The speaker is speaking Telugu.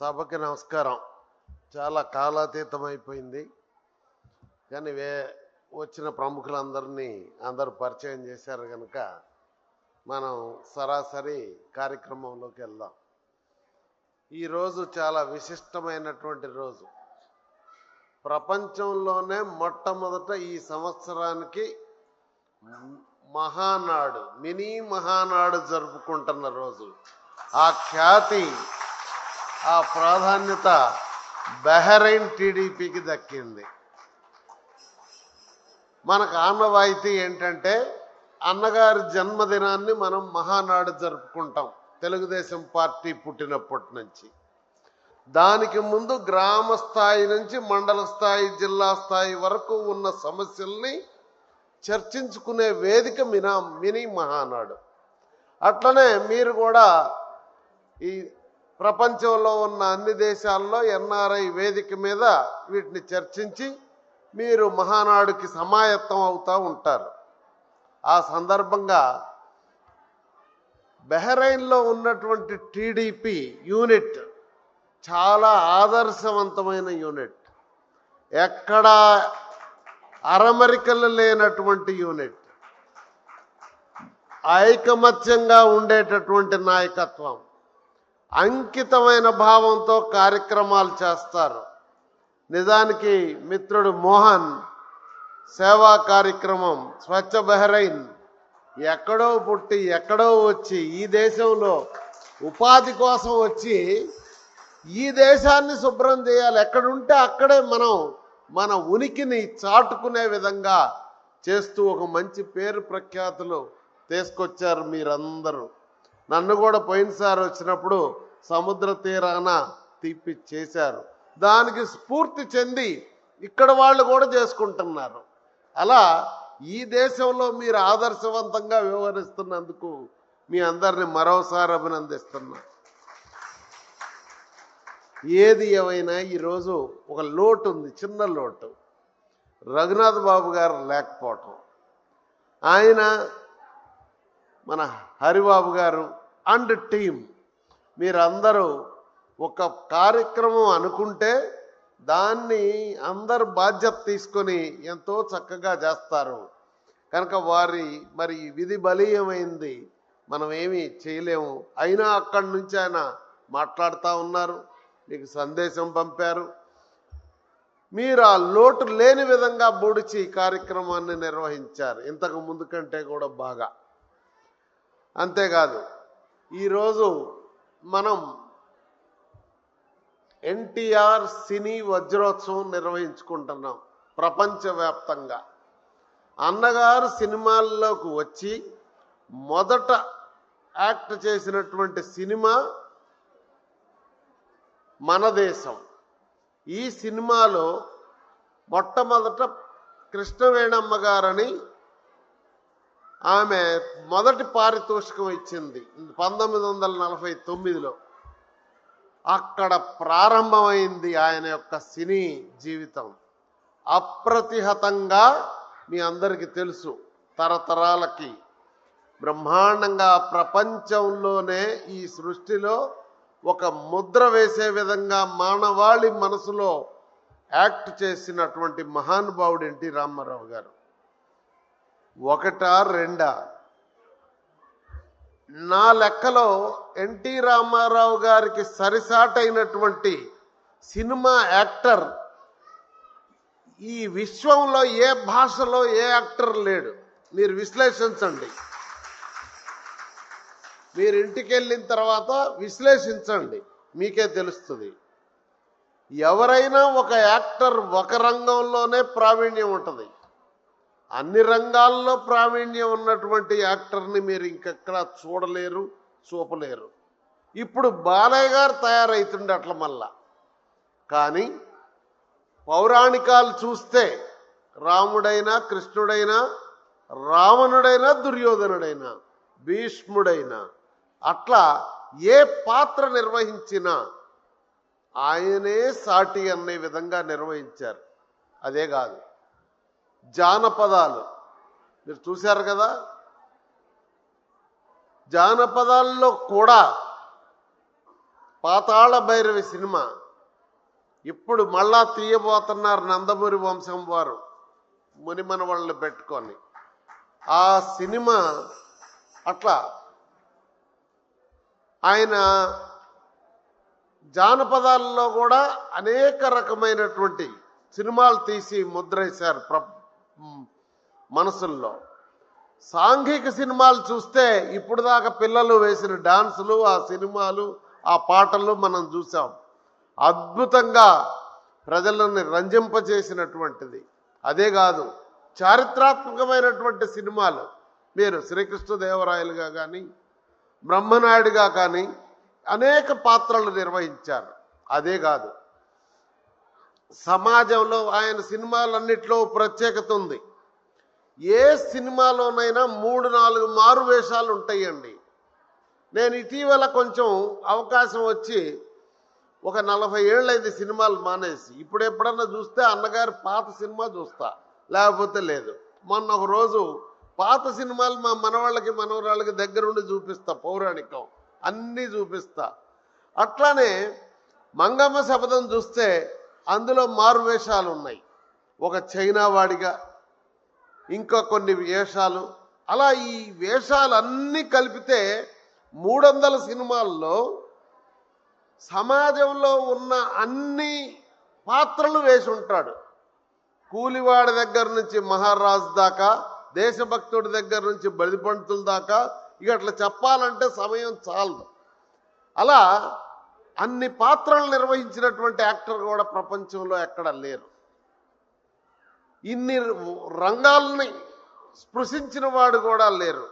సభకి నమస్కారం. చాలా కాలాతీతమైపోయింది. అయిపోయింది కానీ వే వచ్చిన ప్రముఖులందరినీ అందరూ పరిచయం చేశారు కనుక మనం సరాసరి కార్యక్రమంలోకి వెళ్దాం. ఈరోజు చాలా విశిష్టమైనటువంటి రోజు. ప్రపంచంలోనే మొట్టమొదట ఈ సంవత్సరానికి మహానాడు మినీ మహానాడు జరుపుకుంటున్న రోజు. ఆ ఖ్యాతి ఆ ప్రాధాన్యత బెహరైన్ టీడీపీకి దక్కింది. మనకు ఆనవాయితీ ఏంటంటే అన్నగారి జన్మదినాన్ని మనం మహానాడు జరుపుకుంటాం. తెలుగుదేశం పార్టీ పుట్టినప్పటి నుంచి. దానికి ముందు గ్రామ స్థాయి నుంచి మండల స్థాయి జిల్లా స్థాయి వరకు ఉన్న సమస్యల్ని చర్చించుకునే వేదిక మినా మినీ మహానాడు. అట్లనే మీరు కూడా ఈ ప్రపంచంలో ఉన్న అన్ని దేశాల్లో ఎన్ఆర్ఐ వేదిక మీద వీటిని చర్చించి మీరు మహానాడుకి సమాయత్తం అవుతూ ఉంటారు. ఆ సందర్భంగా బెహ్రైన్లో ఉన్నటువంటి టీడీపీ యూనిట్ చాలా ఆదర్శవంతమైన యూనిట్. ఎక్కడా అరమరికలు లేనటువంటి యూనిట్. ఐకమత్యంగా ఉండేటటువంటి నాయకత్వం. అంకితమైన భావంతో కార్యక్రమాలు చేస్తారు. నిజానికి మిత్రుడు మోహన్ సేవా కార్యక్రమం స్వచ్ఛ బహ్రైన్ ఎక్కడో పుట్టి ఎక్కడో వచ్చి ఈ దేశంలో ఉపాధి కోసం వచ్చి ఈ దేశాన్ని శుభ్రం చేయాలి. ఎక్కడుంటే అక్కడే మనం మన ఉనికిని చాటుకునే విధంగా చేస్తూ ఒక మంచి పేరు ప్రఖ్యాతులు తీసుకొచ్చారు మీరందరూ. నన్ను కూడా పోయినసారి వచ్చినప్పుడు సముద్ర తీరాన తిప్పి చేశారు. దానికి స్ఫూర్తి చెంది ఇక్కడ వాళ్ళు కూడా చేసుకుంటున్నారు. అలా ఈ దేశంలో మీరు ఆదర్శవంతంగా వ్యవహరిస్తున్నందుకు మీ అందరిని మరోసారి అభినందిస్తున్నా. ఏది ఏమైనా ఈరోజు ఒక లోటు ఉంది చిన్న లోటు. రఘునాథ్ బాబు గారు లేకపోవటం. ఆయన మన హరిబాబు గారు అండ్ టీమ్. మీరందరూ ఒక కార్యక్రమం అనుకుంటే దాన్ని అందరు బాధ్యత తీసుకొని ఎంతో చక్కగా చేస్తారు. కనుక వారి మరి విధి బలీయమైంది మనం ఏమీ చేయలేము. అయినా అక్కడి నుంచి ఆయన మాట్లాడుతూ ఉన్నారు మీకు సందేశం పంపారు. మీరు ఆ లోటు లేని విధంగా బూడిచి కార్యక్రమాన్ని నిర్వహించారు. ఇంతకు ముందు కంటే కూడా బాగా. అంతేకాదు ఈరోజు మనం ఎన్టీఆర్ సినీ వజ్రోత్సవం నిర్వహించుకుంటున్నాం ప్రపంచవ్యాప్తంగా. అన్నగారు సినిమాల్లోకి వచ్చి మొదట యాక్ట్ చేసినటువంటి సినిమా మన దేశం. ఈ సినిమాలో మొట్టమొదట కృష్ణవేణమ్మ గారని ఆమె మొదటి పారితోషికం ఇచ్చింది పంతొమ్మిది వందల నలభై తొమ్మిదిలో. అక్కడ ప్రారంభమైంది ఆయన యొక్క సినీ జీవితం. అప్రతిహతంగా మీ అందరికీ తెలుసు తరతరాలకి బ్రహ్మాండంగా ప్రపంచంలోనే ఈ సృష్టిలో ఒక ముద్ర వేసే విధంగా మానవాళి మనసులో యాక్ట్ చేసినటువంటి మహానుభావుడు ఎన్టీ రామారావు గారు. ఒకటా రెండా? నా లెక్కలో ఎన్టీ రామారావు గారికి సరిసాటైనటువంటి సినిమా యాక్టర్ ఈ విశ్వంలో ఏ భాషలో ఏ యాక్టర్ లేడు. మీరు విశ్లేషించండి. మీరు ఇంటికి వెళ్ళిన తర్వాత విశ్లేషించండి. మీకే తెలుస్తుంది. ఎవరైనా ఒక యాక్టర్ ఒక రంగంలోనే ప్రావీణ్యం ఉంటుంది. అన్ని రంగాల్లో ప్రావీణ్యం ఉన్నటువంటి యాక్టర్ని మీరు ఇంకెక్కడా చూడలేరు చూపలేరు. ఇప్పుడు బాలయ్య గారు తయారవుతుండే అట్ల మళ్ళా. కానీ పౌరాణికాలు చూస్తే రాముడైనా కృష్ణుడైనా రావణుడైనా దుర్యోధనుడైనా భీష్ముడైనా అట్లా ఏ పాత్ర నిర్వహించినా ఆయనే సాటి అనే విధంగా నిర్వహించారు. అదే కాదు జానపదాలు. మీరు చూశారు కదా? జానపదాల్లో కూడా పాతాళ భైరవి సినిమా. ఇప్పుడు మళ్ళా తీయబోతున్నారు నందమూరి వంశం వారు మునిమన పెట్టుకొని. ఆ సినిమా అట్లా. ఆయన జానపదాల్లో కూడా అనేక రకమైనటువంటి సినిమాలు తీసి ముద్రేశారు. ప్ర మనసుల్లో. సాంఘిక సినిమాలు చూస్తే ఇప్పుడు దాకా పిల్లలు వేసిన డాన్సులు ఆ సినిమాలు ఆ పాటలు మనం చూసాం. అద్భుతంగా ప్రజలను రంజింపజేసినటువంటిది. అదే కాదు చారిత్రాత్మకమైనటువంటి సినిమాలు. మీరు శ్రీకృష్ణదేవరాయలుగా కానీ బ్రహ్మనాయుడుగా కానీ అనేక పాత్రలు నిర్వహించారు. అదే కాదు సమాజంలో ఆయన సినిమాలన్నిట్లో ప్రత్యేకత ఉంది. ఏ సినిమాలోనైనా మూడు నాలుగు మారు వేషాలు ఉంటాయండి. నేను ఇటీవల కొంచెం అవకాశం వచ్చి ఒక నలభై ఏళ్ళైంది సినిమాలు మానేసి. ఇప్పుడు ఎప్పుడన్నా చూస్తే అన్నగారు పాత సినిమా చూస్తా. లేకపోతే లేదు. మొన్న ఒక రోజు పాత సినిమాలు మా మనవాళ్ళకి మనవరాళ్ళకి దగ్గరుండి చూపిస్తా పౌరాణికం. అన్నీ చూపిస్తా. అట్లానే మంగమ్మ శపథం చూస్తే అందులో మారు వేషాలు ఉన్నాయి ఒక చైనా వాడిగా ఇంకా కొన్ని వేషాలు. అలా ఈ వేషాలన్నీ కలిపితే మూడు వందల సినిమాల్లో సమాజంలో ఉన్న అన్ని పాత్రలు వేసి ఉంటాడు కూలివాడి దగ్గర నుంచి మహారాజు దాకా దేశభక్తుడి దగ్గర నుంచి బలిపంతుల దాకా ఇక అట్లా చెప్పాలంటే సమయం చాలదు. అలా అన్ని పాత్రలు నిర్వహించినటువంటి యాక్టర్ కూడా ప్రపంచంలో ఎక్కడ లేరు. ఇన్ని రంగాల్ని స్పృశించిన వాడు కూడా లేరు.